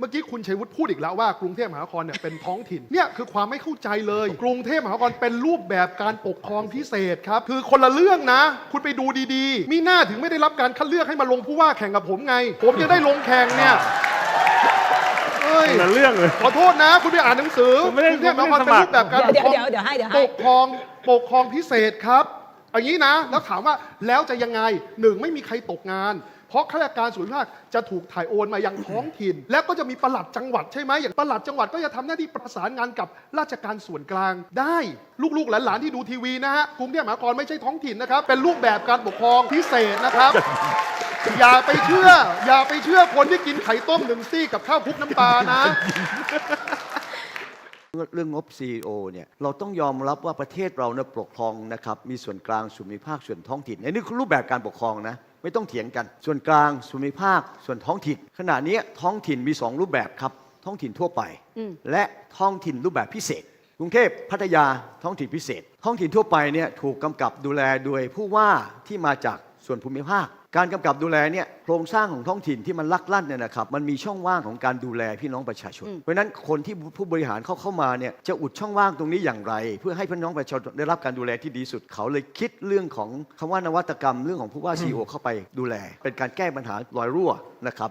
เมื่อกี้คุณชัยวุฒิพูดอีกแล้วว่ากรุงเทพมหานครเนี่ยเป็นท้องถิ่นเนี่ยคือความไม่เข้าใจเลย กรุงเทพมหานครเป็นรูปแบบการปกครองพิเศษครับคือคนละเรื่องนะ คุณไปดูดีๆ มีหน้าถึงไม่ได้รับการคัดเลือกให้มาลงผู้ว่าแข่งกับผมไง ผมจะได้ลงแข่งเนี่ยเอ้ย คนละเรื่องเลย ขอโทษนะ คุณไปอ่านหนังสือผมไม่ได้กรุงเทพมหานครผมไม่ได้สมัครเป็นรูปแบบการปกเดี๋คยวรองเดี๋ยวเดี๋ยวให้เดี๋ยวปให้ กครองปกครองพิเศษครับอย่างนี้นะ แล้วถามว่าแล้วจะยังไงหนึ่งไม่มีใครตกงาน เพราะข้าราชการส่วนภาคจะถูกถ่ายโอนมายังท้องถิ่น แล้วก็จะมีประหลัดจังหวัดใช่ไหมอย่างประหลัดจังหวัดก็จะทำหน้าที่ประสานงานกับราชการส่วนกลางได้ลูกๆหลานๆที่ดูทีวีนะฮะกรุงเทพมหานครไม่ใช่ท้องถิ่นนะครับ เป็นรูปแบบการปกครองพิเศษนะครับอย่าไปเชื่อ อย่าไปเชื่อคนที่กินไข่ต้มหนึ่งซี่กับข้าวคลุกน้ำปลานะเรื่องงบ CEO เนี่ยเราต้องยอมรับว่าประเทศเราเนี่ยปกครองนะครับ มีส่วนกลางส่วนมิภาคส่วนท้องถิ่นอันนี้คือรูปแบบการปกครองนะ ไม่ต้องเถียงกัน ส่วนกลาง ส่วนภูมิภาค ส่วนท้องถิ่น ขณะนี้ท้องถิ่นมี 2 รูปแบบครับ ท้องถิ่นทั่วไป และท้องถิ่นรูปแบบพิเศษ กรุงเทพพัทยาท้องถิ่นพิเศษ ท้องถิ่นทั่วไปเนี่ยถูกกำกับดูแลโดยผู้ว่าที่มาจาก ส่วนภูมิภาค การกำกับดูแลเนี่ยโครงสร้างของท้องถิ่นที่มันลักลั่นเนี่ยนะครับมันมีช่องว่างของการดูแลพี่น้องประชาชน เพราะฉะนั้นคนที่ผู้บริหารเขาเข้ามาเนี่ยจะอุดช่องว่างตรงนี้อย่างไร เพื่อให้พี่น้องประชาชนได้รับการดูแลที่ดีสุด เขาเลยคิดเรื่องของคำว่านวัตกรรม เรื่องของผู้ว่าซีอเข้าไปดูแล เป็นการแก้ปัญหารอยรั่วนะครับ